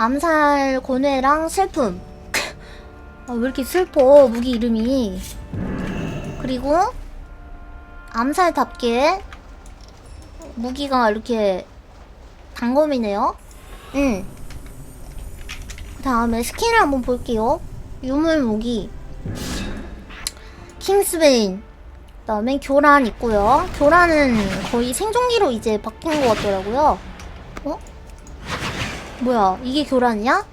암살 고뇌랑 슬픔. 아, 왜 이렇게 슬퍼, 무기 이름이. 그리고, 암살답게, 무기가 이렇게, 단검이네요. 응. 그 다음에 스킨을 한번 볼게요. 유물 무기. 킹스베인. 그 다음에 교란 있고요. 교란은 거의 생존기로 이제 바뀐 것 같더라고요. 어? 뭐야, 이게 교란이야?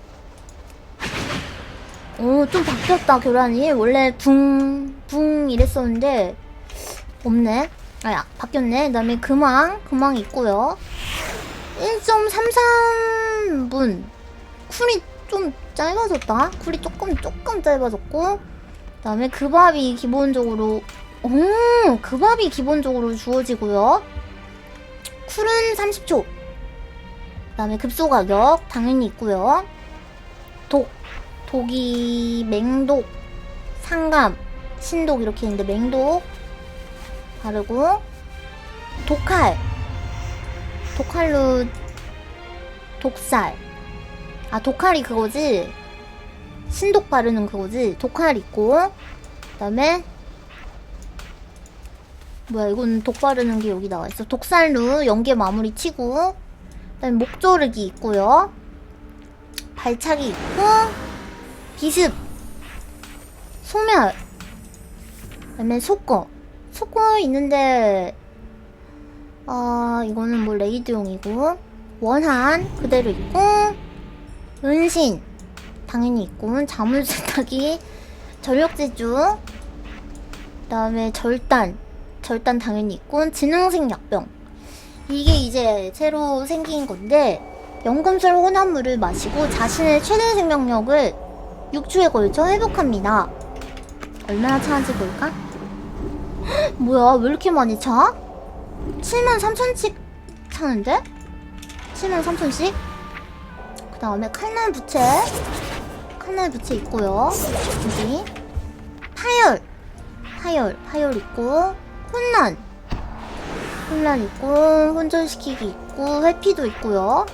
오, 좀 바뀌었다, 교란이. 원래 붕, 붕 이랬었는데, 없네. 아야, 바뀌었네. 그 다음에 금왕, 금왕 있고요. 1.33분. 쿨이 좀 짧아졌다. 쿨이 조금, 조금 짧아졌고, 그 다음에 그밥이 기본적으로, 오, 그밥이 기본적으로 주어지고요. 쿨은 30초. 그 다음에 급소 가격 당연히 있고요. 독, 독이 맹독, 상감, 신독 이렇게 있는데 맹독 바르고 독칼, 독칼로 독살. 아 독칼이 그거지. 신독 바르는 그거지. 독칼 있고 그다음에 뭐야 이건 독 바르는 게 여기 나와 있어. 독살로 연계 마무리 치고 그다음에 목조르기 있고요. 발차기 있고 비습 소멸 그다음에 속거 속거 있는데 아 이거는 뭐 레이드용이고 원한 그대로 있고 은신 당연히 있고 자물 세탁기 전력제주 그다음에 절단 절단 당연히 있고 지능생 약병 이게 이제 새로 생긴 건데 연금술 혼합물을 마시고 자신의 최대 생명력을 6주에 걸쳐 회복합니다. 얼마나 차는지 볼까? 헉, 뭐야 왜 이렇게 많이 차? 7만 3천씩 차는데? 7만 3천씩? 그 다음에 칼날 부채 칼날 부채 있고요 여기 파열 파열 파열 있고 혼란 혼란 있고 혼전시키기 있고 회피도 있고요.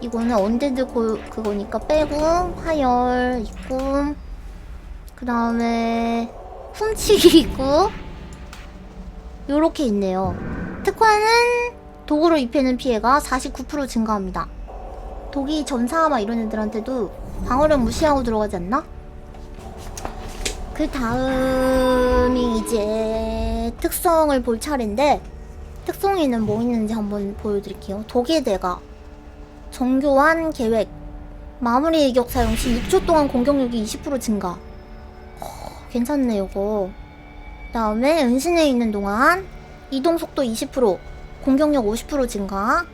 이거는 언데드 고, 그거니까 빼고 파열 있고 그 다음에 훔치기 있고 요렇게 있네요. 특화는 독으로 입히는 피해가 49% 증가합니다. 독이 전사 막 이런 애들한테도 방어력 무시하고 들어가지 않나? 그 다음이 이제 특성을 볼 차례인데 특성에는 뭐 있는지 한번 보여드릴게요. 독의 대가 정교한 계획 마무리 일격 사용 시 6초 동안 공격력이 20% 증가. 허, 괜찮네 요거. 그 다음에 은신에 있는 동안 이동 속도 20% 공격력 50% 증가.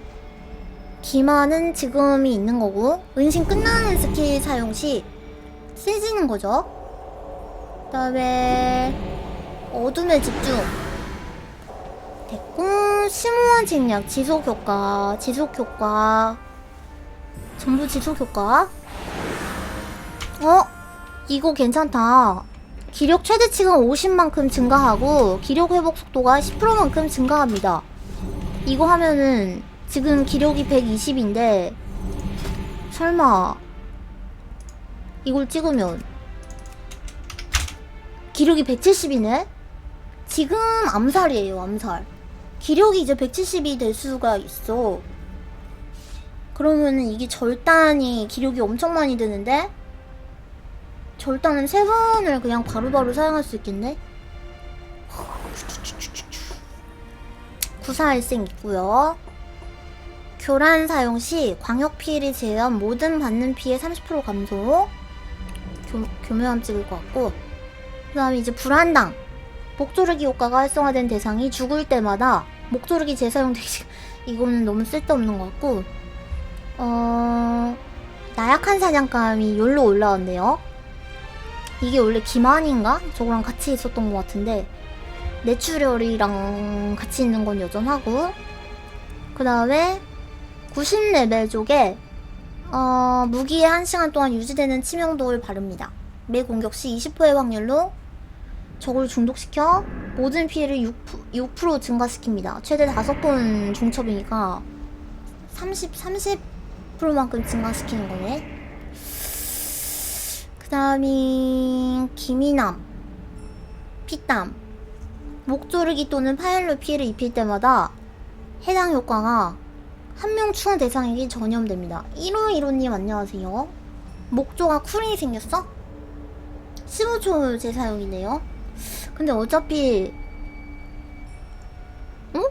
기만은 지금이 있는 거고 은신 끝나는 스킬 사용 시 세지는 거죠. 그 다음에 어둠의 집중 됐고 심오한 책략 지속 효과 지속 효과. 전부 지속 효과? 어? 이거 괜찮다. 기력 최대치가 50만큼 증가하고 기력 회복 속도가 10%만큼 증가합니다. 이거 하면은 지금 기력이 120인데 설마 이걸 찍으면 기력이 170이네? 지금 암살이에요 암살 기력이 이제 170이 될 수가 있어 그러면은 이게 절단이 기력이 엄청 많이 드는데 절단은 세 번을 그냥 바로바로 사용할 수 있겠네 구사일생 있고요 교란 사용 시 광역 피해를 제외한 모든 받는 피해 30% 감소. 교, 교묘함 찍을 것 같고. 그 다음에 이제 불한당. 목조르기 효과가 활성화된 대상이 죽을 때마다 목조르기 재사용되기 시 이거는 너무 쓸데없는 것 같고. 어, 나약한 사냥감이 열로 올라왔네요. 이게 원래 기만인가? 저거랑 같이 있었던 것 같은데. 내추럴이랑 같이 있는 건 여전하고. 그 다음에 90레벨 쪽에 어, 무기에 1시간 동안 유지되는 치명도를 바릅니다. 매 공격 시 20%의 확률로 적을 중독시켜 모든 피해를 6%, 6% 증가시킵니다. 최대 5번 중첩이니까 30, 30 10%만큼 증가시키는 거네. 그 다음이 기미남, 피땀, 목조르기 또는 파열로 피해를 입힐 때마다 해당 효과가 한 명 추가 대상에게 전염됩니다. 1515님 안녕하세요. 목조가 쿨이 생겼어? 15초 재사용이네요. 근데 어차피 응?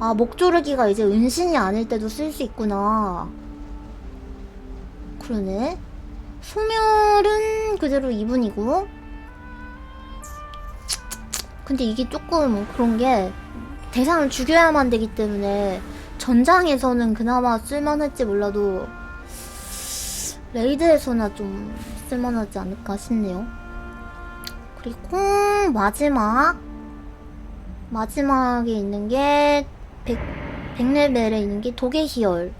아 목조르기가 이제 은신이 아닐 때도 쓸 수 있구나. 그러네. 소멸은 그대로 2분이고 근데 이게 조금 그런 게 대상을 죽여야만 되기 때문에 전장에서는 그나마 쓸만할지 몰라도 레이드에서나 좀 쓸만하지 않을까 싶네요. 그리고 마지막 마지막에 있는 게 100, 100레벨에 있는 게 독의 희열.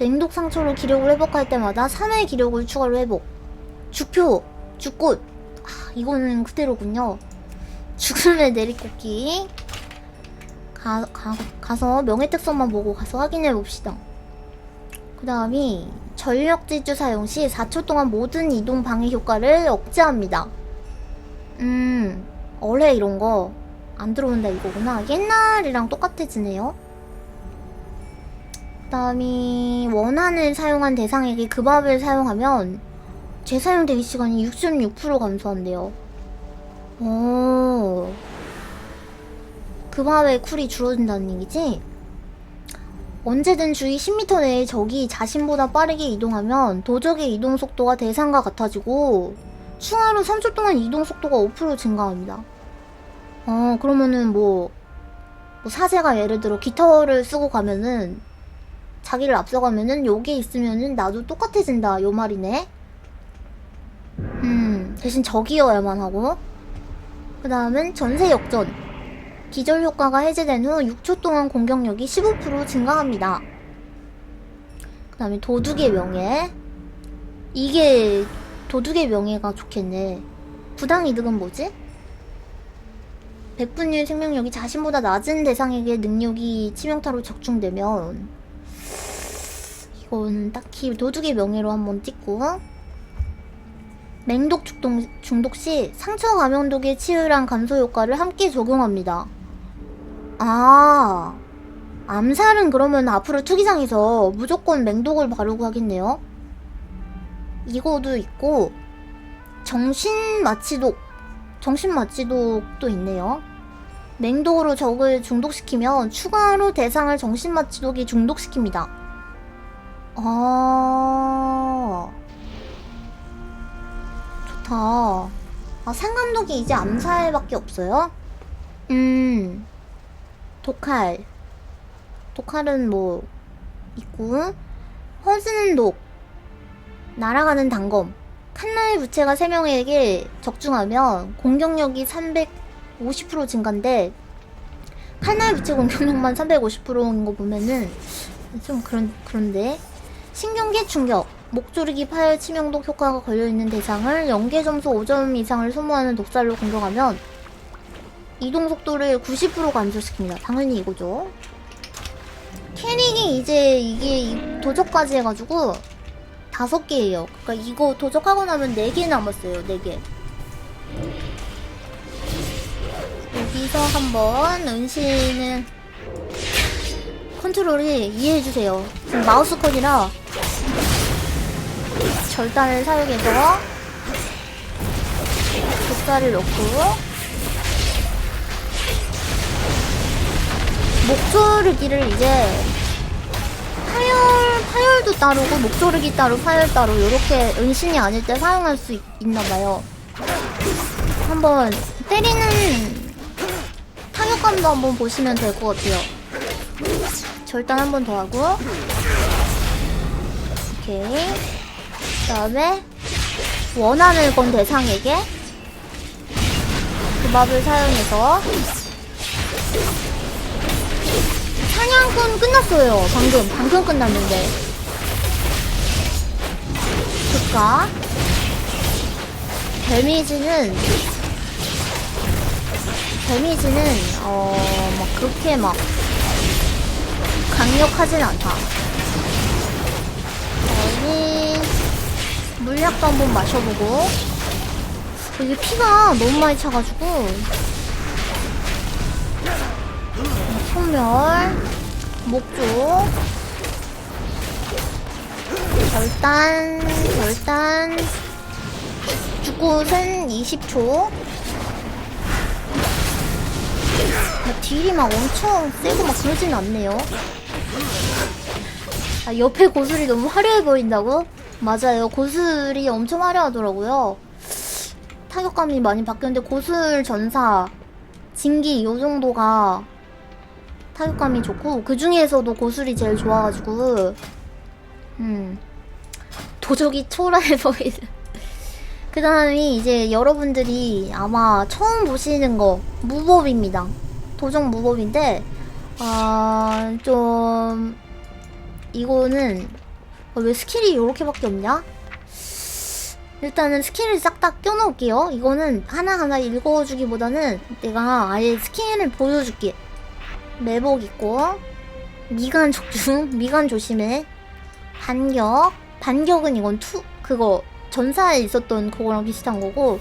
맹독 상처로 기력을 회복할 때마다 3회 기력을 추가로 회복. 죽표 죽꽃. 아, 이거는 그대로군요. 죽음의 내리꽂기. 가, 가, 가서 명예 특성만 보고 가서 확인해 봅시다. 그 다음이 전력 질주 사용 시 4초 동안 모든 이동 방해 효과를 억제합니다 음 어뢰 이런 거 안 들어온다 이거구나 옛날이랑 똑같아지네요 그 다음이 원한을 사용한 대상에게 그 밥을 사용하면 재사용 대기 시간이 66% 감소한대요 오. 그 밥의 쿨이 줄어든다는 얘기지? 언제든 주위 10m 내에 적이 자신보다 빠르게 이동하면 도적의 이동 속도가 대상과 같아지고 추가로 3초 동안 이동 속도가 5% 증가합니다. 어, 그러면은 뭐, 뭐 사제가 예를 들어 깃털을 쓰고 가면은 자기를 앞서가면은 여기에 있으면은 나도 똑같아진다 요 말이네. 음, 대신 적이어야만 하고. 그 다음은 전세 역전. 기절 효과가 해제된 후 6초 동안 공격력이 15% 증가합니다. 그 다음에 도둑의 명예. 이게 도둑의 명예가 좋겠네. 부당 이득은 뭐지? 100분율 생명력이 자신보다 낮은 대상에게 능력이 치명타로 적중되면 이거는 딱히 도둑의 명예로 한번 찍고 맹독 중독, 중독 시 상처 감염독의 치유랑 감소 효과를 함께 적용합니다. 아, 암살은 그러면 앞으로 투기장에서 무조건 맹독을 바르고 하겠네요. 이거도 있고 정신 마취독, 정신 마취독도 있네요. 맹독으로 적을 중독시키면 추가로 대상을 정신 마취독이 중독시킵니다. 아. 좋다. 아, 상감독이 이제 암살밖에 없어요? 음, 독칼. 독칼은 뭐, 있고, 허즈는 독. 날아가는 단검. 칸나의 부채가 3명에게 적중하면 공격력이 350% 증가인데, 칸나의 부채 공격력만 350%인 거 보면은, 좀 그런, 그런데. 신경계 충격. 목조르기 파열 치명독 효과가 걸려있는 대상을 연계 점수 5점 이상을 소모하는 독살로 공격하면 이동 속도를 90% 감소시킵니다. 당연히 이거죠. 캐릭이 이제 이게 이 도적까지 해가지고 다섯 개예요. 그러니까 이거 도적하고 나면 네 개 남았어요. 네 개. 여기서 한번 은신은 컨트롤이 이해해주세요. 지금 마우스 컷이라 절단을 사용해서 독살을 넣고 목조르기를 이제 파열 파열도 따르고 목조르기 따로 파열 따로 이렇게 은신이 아닐 때 사용할 수 있, 있나 봐요. 한번 때리는 타격감도 한번 보시면 될 것 같아요. 절단 한번 더 하고. 오케이. 그 다음에 원한을 건 대상에게 그 밥을 사용해서. 사냥꾼 끝났어요 방금. 방금 끝났는데 그니까? 데미지는 데미지는 어 막 그렇게 막 강력하진 않다. 여기 물약도 한번 마셔보고. 이게 피가 너무 많이 차가지고. 소멸 목조 결단 결단 죽굿은 20초 막 딜이 막 엄청 세고 막 그러진 않네요 아, 옆에 고술이 너무 화려해 보인다고? 맞아요. 고술이 엄청 화려하더라고요. 타격감이 많이 바뀌었는데 고술 전사, 진기 요 정도가 타격감이 좋고 그 중에서도 고술이 제일 좋아가지고 음 도적이 초라해 보이는 그 다음이 이제 여러분들이 아마 처음 보시는 거 무법입니다. 도적 무법인데 아 좀 이거는 어, 왜 스킬이 이렇게밖에 없냐? 일단은 스킬을 싹 다 껴놓을게요. 이거는 하나하나 읽어주기보다는 내가 아예 스킬을 보여줄게. 매복 있고 미간 적중, 미간 조심해. 반격, 반격은 이건 투 그거 전사에 있었던 그거랑 비슷한 거고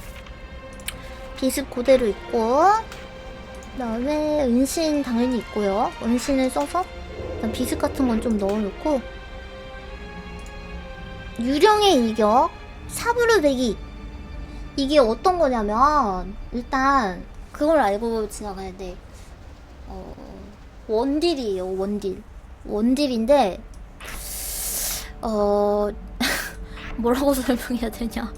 비습 그대로 있고 그다음에 은신 당연히 있고요. 은신을 써서 비습 같은 건 좀 넣어놓고 유령의 이격 사부르 대기. 이게 어떤 거냐면 일단 그걸 알고 지나가야 돼. 어, 원딜이에요 원딜. 원딜인데 어 뭐라고 설명해야 되냐.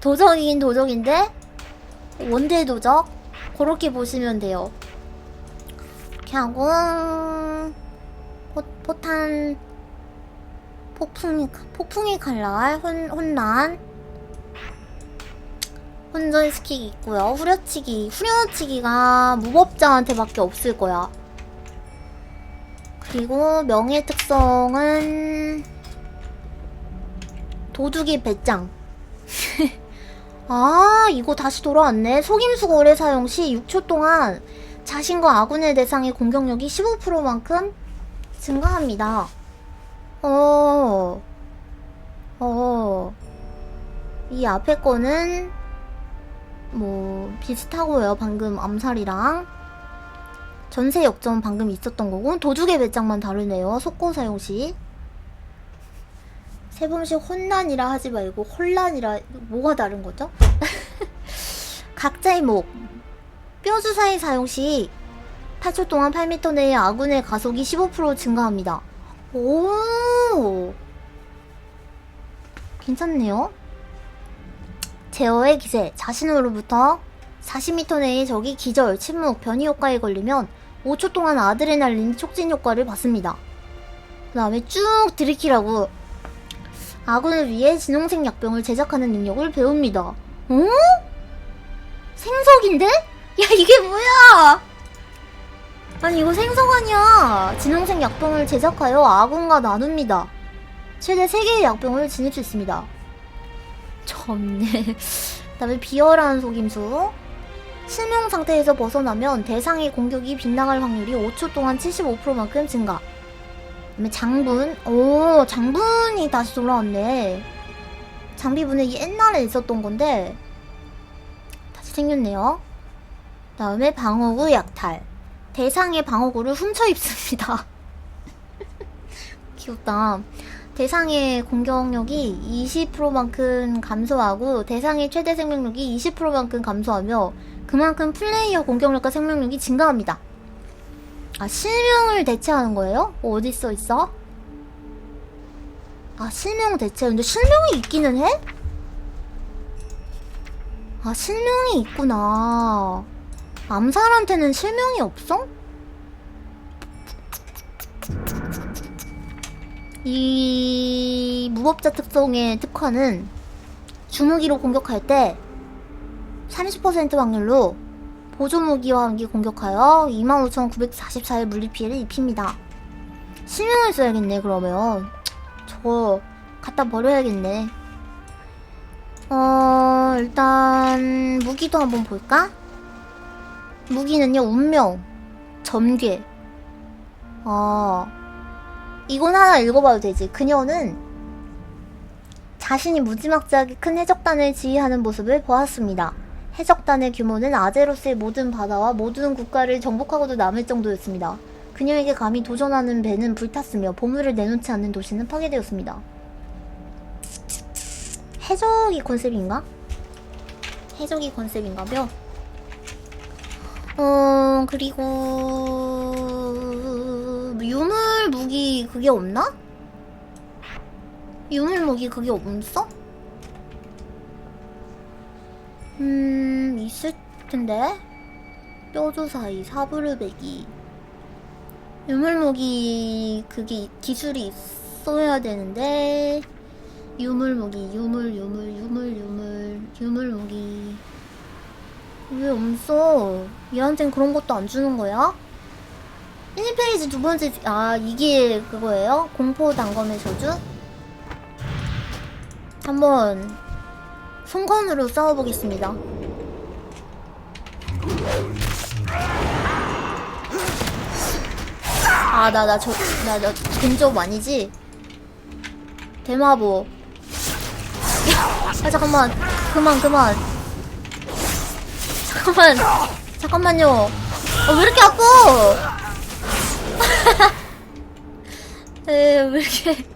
도적이긴 도적인데 원딜 도적? 그렇게 보시면 돼요. 이렇게 하고 포, 포탄 폭풍이 폭풍이 칼날 혼, 혼란. 혼전 스킥 있고요. 후려치기 후려치기가 무법자한테밖에 없을 거야 그리고 명예 특성은 도둑이 배짱. 아 이거 다시 돌아왔네. 속임수 거래 사용 시 6초 동안 자신과 아군의 대상의 공격력이 15%만큼 증가합니다. 어, 어, 이 앞에 거는 뭐 비슷하고요. 방금 암살이랑 전세 역전 방금 있었던 거고 도둑의 배짱만 다르네요. 속고 사용 시. 세 번씩 혼란이라 하지 말고 혼란이라 뭐가 다른 거죠? 각자의 목 뼈주사위 사용 시 8초 동안 8m 내의 아군의 가속이 15% 증가합니다. 오 괜찮네요 제어의 기세 자신으로부터 40m 내의 적이 기절, 침묵, 변이 효과에 걸리면 5초 동안 아드레날린 촉진 효과를 받습니다. 그 다음에 쭉 들이키라고 아군을 위해 진홍색 약병을 제작하는 능력을 배웁니다. 어? 생석인데? 야 이게 뭐야? 아니 이거 생석 아니야. 진홍색 약병을 제작하여 아군과 나눕니다. 최대 3개의 약병을 지닐 수 있습니다. 참네. 그 다음에 비열한 속임수 실명 상태에서 벗어나면 대상의 공격이 빗나갈 확률이 5초 동안 75%만큼 증가. 그다음에 장분. 오 장분이 다시 돌아왔네. 장비분은 옛날에 있었던 건데 다시 생겼네요. 그 다음에 방어구 약탈. 대상의 방어구를 훔쳐 입습니다. 귀엽다. 대상의 공격력이 20%만큼 감소하고 대상의 최대 생명력이 20%만큼 감소하며 그만큼 플레이어 공격력과 생명력이 증가합니다. 아, 실명을 대체하는 거예요? 어, 어디 써 있어? 아, 실명 대체. 근데 실명이 있기는 해? 아, 실명이 있구나. 암살한테는 실명이 없어? 이 무법자 특성의 특화는 주무기로 공격할 때 30% 확률로 보조무기와 함께 공격하여 25,944의 물리피해를 입힙니다. 실명을 써야겠네 그러면 저거 갖다 버려야겠네 어 일단 무기도 한번 볼까? 무기는요 운명, 점괘, 아, 이건 하나 읽어봐도 되지. 그녀는 자신이 무지막지하게 큰 해적단을 지휘하는 모습을 보았습니다. 해적단의 규모는 아제로스의 모든 바다와 모든 국가를 정복하고도 남을 정도였습니다. 그녀에게 감히 도전하는 배는 불탔으며 보물을 내놓지 않는 도시는 파괴되었습니다. 해적이 컨셉인가? 해적이 컨셉인가며? 어, 그리고, 유물 무기 그게 없나? 유물 무기 그게 없어? 음, 있을 텐데? 뼈조사이, 사부르베기. 유물 무기 그게 기술이 있어야 되는데, 유물 무기, 유물, 유물, 유물, 유물, 유물 무기. 왜 없어? 얘한텐 그런 것도 안 주는 거야? 1페이지 두 번째, 아, 이게 그거예요? 공포 단검의 저주? 한번, 손건으로 싸워보겠습니다. 아, 나, 나, 저, 나, 나, 근접 아니지? 대마보. 아, 잠깐만. 그만, 그만. 잠깐만. 잠깐만요. 어, 왜 이렇게 아파? 에, 왜 이렇게.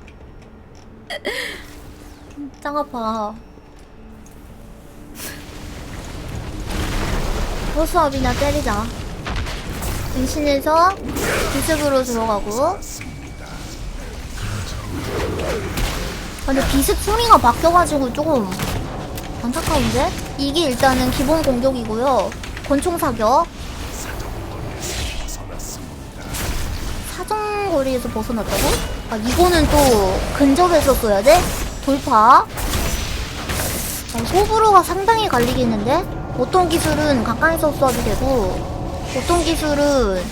짱 아파. 호수압이나 때리자. 은신해서 비습으로 들어가고. 아, 근데 비습 소리가 바뀌어가지고 조금 안타까운데? 이게 일단은 기본 공격이고요. 권총 사격. 사정거리에서 벗어났다고? 아, 이거는 또 근접해서 써야 돼? 돌파. 아, 호불호가 상당히 갈리겠는데? 어떤 기술은 가까이서 써도 되고, 어떤 기술은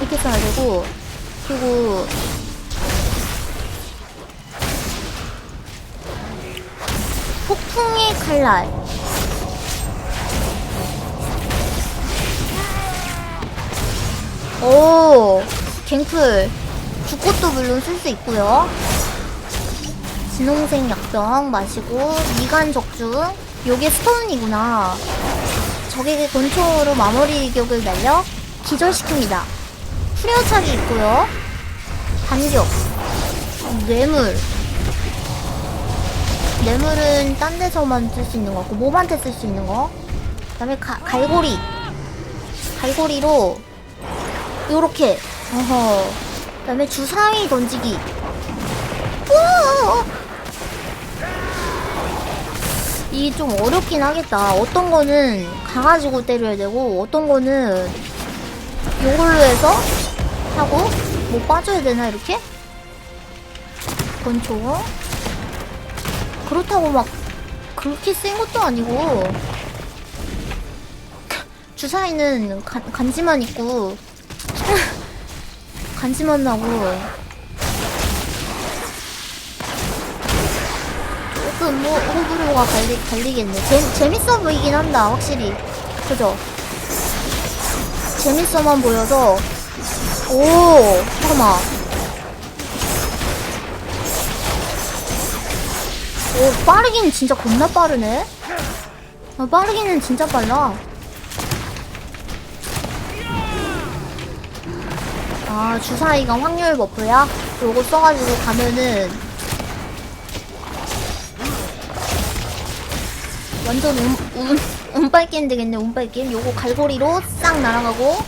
이렇게 써야 되고, 그리고 폭풍의 칼날. 오, 갱플. 죽꽃도 물론 쓸 수 있고요. 진홍색 약병 마시고 미간 적중. 요게 스톤이구나. 적에게 권총으로 마무리 격을 날려 기절시킵니다. 후려차기 있고요. 반격. 뇌물. 뇌물은 딴 데서만 쓸 수 있는 거 같고 몹한테 쓸 수 있는 거. 그 다음에 가- 갈고리. 갈고리로 요렇게. 어허. 그 다음에 주사위 던지기. 우와! 이게 좀 어렵긴 하겠다. 어떤 거는 가가지고 때려야 되고, 어떤 거는 요걸로 해서 하고, 뭐 빠져야 되나, 이렇게? 권총. 그렇다고 막, 그렇게 센 것도 아니고, 주사위는 간, 간지만 있고, 간지만 나고, 조금 뭐 호불호가 갈리, 갈리겠네. 재, 재밌어 보이긴 한다, 확실히. 그죠? 재밌어만 보여서. 오, 잠깐만. 오, 빠르긴 진짜 겁나 빠르네? 아, 빠르기는 진짜 빨라. 아, 주사위가 확률 버프야? 요거 써가지고 가면은 완전 운, 운, 운빨 게임 되겠네, 운빨 게임. 요거 갈고리로 싹 날아가고.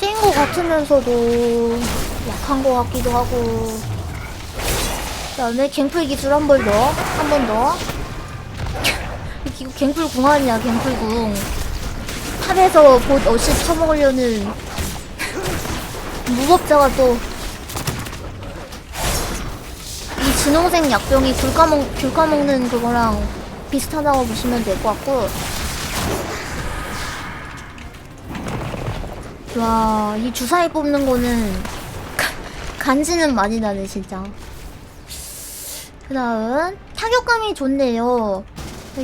센 거 같으면서도 약한 거 같기도 하고. 그 다음에 갱플 기술 한 번 더. 한 번 더. 이거 갱플 궁 아니야, 갱플 궁. 탑에서 봇 어시 쳐먹으려는 무법자가 또 이 진홍색 약병이 귤 까먹, 귤 까먹는 그거랑 비슷하다고 보시면 될 것 같고. 와, 이 주사위 뽑는 거는 간지는 많이 나네, 진짜. 그 다음, 타격감이 좋네요.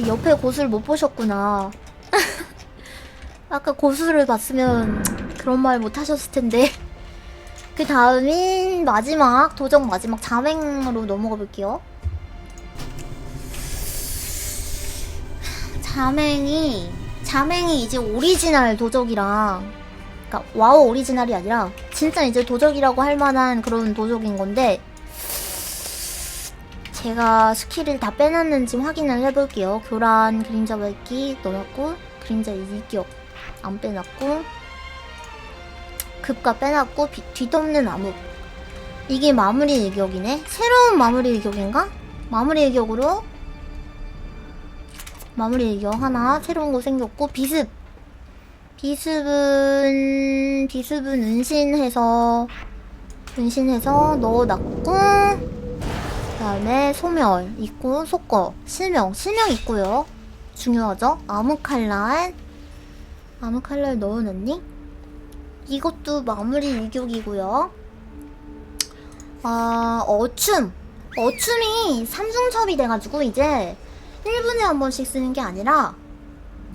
옆에 곳을 못 보셨구나. 아까 고수를 봤으면 그런 말 못 하셨을 텐데. 그 다음인 마지막, 도적 마지막 자맹으로 넘어가 볼게요. 자맹이, 자맹이 이제 오리지널 도적이랑, 그니까 와우 오리지널이 아니라, 진짜 이제 도적이라고 할 만한 그런 도적인 건데, 제가 스킬을 다 빼놨는지 확인을 해볼게요. 교란, 그림자 밝기 넣어놨고, 그림자 이격 안 빼놨고, 급가 빼놨고, 비- 뒤덮는 암흑. 이게 마무리 일격이네? 새로운 마무리 일격인가? 마무리 일격으로 마무리 일격 하나 새로운 거 생겼고, 비습. 비습은, 비습은 은신해서, 은신해서 넣어놨고, 그 다음에 소멸 있고 속거 실명 실명 있고요 중요하죠 암흑칼날 암흑칼날 넣어놨니? 이것도 마무리 일격이고요. 아 어춤. 어춤이 삼중첩이 돼가지고 이제 1분에 한 번씩 쓰는 게 아니라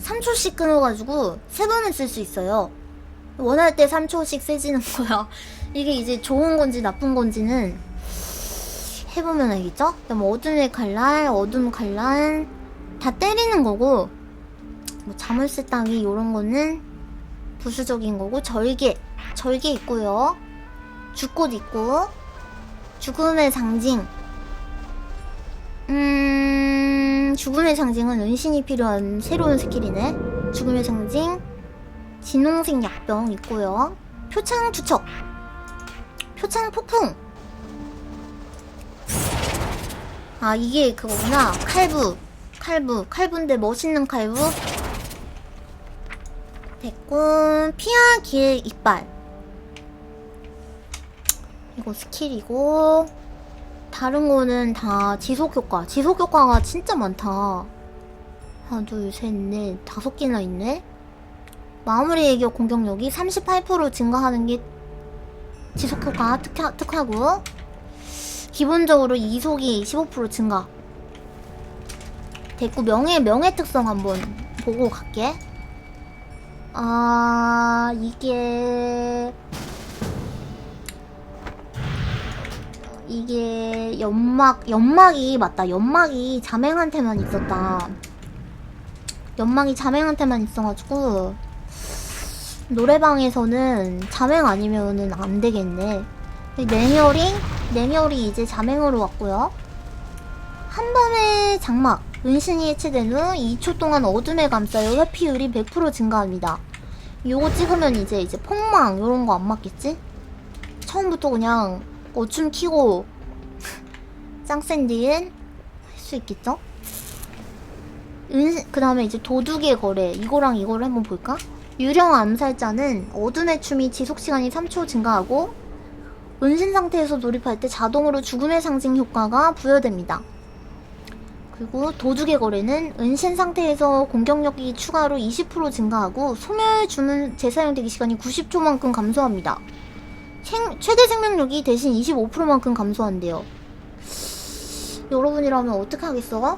3초씩 끊어가지고 세 번을 쓸 수 있어요. 원할 때 3초씩 세지는 거야. 이게 이제 좋은 건지 나쁜 건지는 해보면 알겠죠? 그다음 어둠의 칼날, 어둠 칼날 다 때리는 거고 뭐 자물쇠 따기 이런 거는 부수적인 거고 절개, 절개 있고요. 죽꽃 있고 죽음의 상징. 음, 죽음의 상징은 은신이 필요한 새로운 스킬이네. 죽음의 상징, 진홍색 약병 있고요. 표창 투척, 표창 폭풍. 아 이게 그거구나 칼부 칼부 칼부인데 멋있는 칼부 됐고 피하기의 이빨 이거 스킬이고 다른 거는 다 지속 효과 지속 효과가 진짜 많다 하나 둘셋넷 다섯 개나 있네 마무리 애격 공격력이 38% 증가하는 게 지속 효과 특화, 특화고 기본적으로 이속이 15% 증가. 됐고 명예 명예 특성 한번 보고 갈게. 아 이게 이게 연막 연막이 맞다. 연막이 자맹한테만 있었다. 연막이 자맹한테만 있어가지고 노래방에서는 자맹 아니면은 안 되겠네. 냉혈이 냉혈이 이제 자맹으로 왔고요. 한밤의 장막 은신이 해체된 후 2초 동안 어둠에 감싸여 회피율이 100% 증가합니다. 요거 찍으면 이제 이제 폭망 요런 거 안 맞겠지? 처음부터 그냥 어춤 키고 짱센디엔 할 수 있겠죠? 은, 그 다음에 이제 도둑의 거래 이거랑 이거를 한번 볼까? 유령 암살자는 어둠의 춤이 지속시간이 3초 증가하고 은신 상태에서 돌입할 때 자동으로 죽음의 상징 효과가 부여됩니다. 그리고 도둑의 거래는 은신 상태에서 공격력이 추가로 20% 증가하고 소멸 주문 재사용 대기 시간이 90초만큼 감소합니다. 생- 최대 생명력이 대신 25%만큼 감소한대요. 여러분이라면 어떻게 하겠어?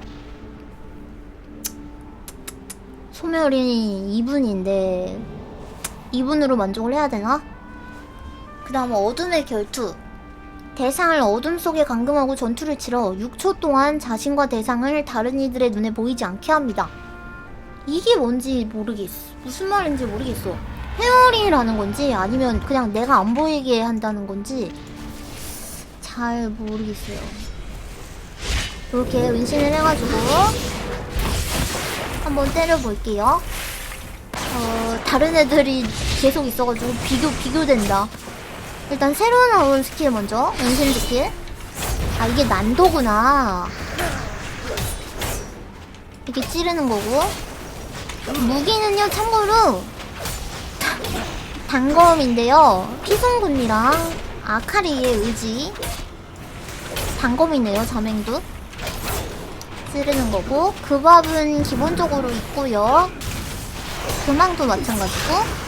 소멸이 2분인데 2분으로 만족을 해야 되나? 그 다음 어둠의 결투. 대상을 어둠 속에 감금하고 전투를 치러 6초 동안 자신과 대상을 다른 이들의 눈에 보이지 않게 합니다. 이게 뭔지 모르겠어. 무슨 말인지 모르겠어. 헤어링이라는 건지 아니면 그냥 내가 안 보이게 한다는 건지 잘 모르겠어요. 이렇게 은신을 해가지고 한번 때려볼게요. 어, 다른 애들이 계속 있어가지고 비교, 비교된다. 일단 새로 나온 스킬 먼저. 은신 스킬. 아 이게 난도구나. 이렇게 찌르는 거고. 무기는요 참고로 단검인데요. 피송군이랑 아카리의 의지. 단검이네요 자맹도. 찌르는 거고. 그 밥은 기본적으로 있고요. 근황도 마찬가지고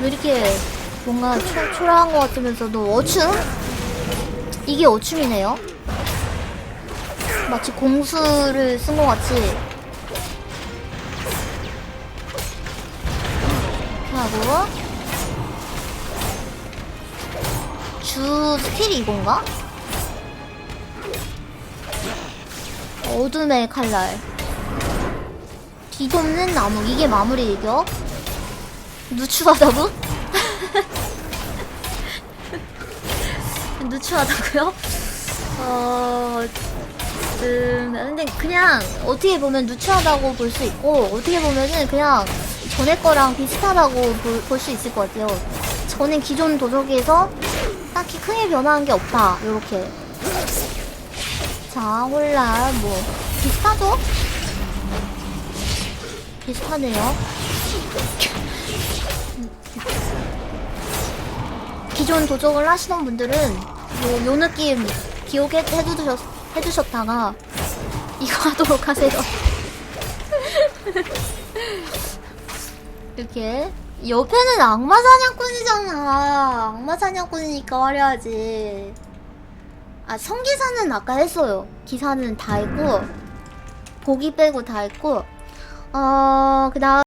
왜 이렇게 뭔가 초, 초라한 것 같으면서도 어춤? 이게 어춤이네요. 마치 공수를 쓴 것 같이. 하고 주 스킬이 이건가? 어둠의 칼날 뒤덮는 나무 이게 마무리이겨? 누추하다고? 누추하다고요? 어... 음... 근데 그냥 어떻게 보면 누추하다고 볼 수 있고 어떻게 보면은 그냥 전에 거랑 비슷하다고 볼 수 있을 것 같아요 저는 기존 도적에서 딱히 크게 변화한 게 없다 요렇게 자 홀라 뭐 비슷하죠? 비슷하네요 기존 도적을 하시던 분들은 요, 요 느낌 기억해 해두셨, 해두셨다가 이거 하도록 하세요. 이렇게 옆에는 악마 사냥꾼이잖아. 악마 사냥꾼이니까 화려하지. 아 성기사는 아까 했어요. 기사는 다 했고 보기 빼고 다 했고 어 그 다음.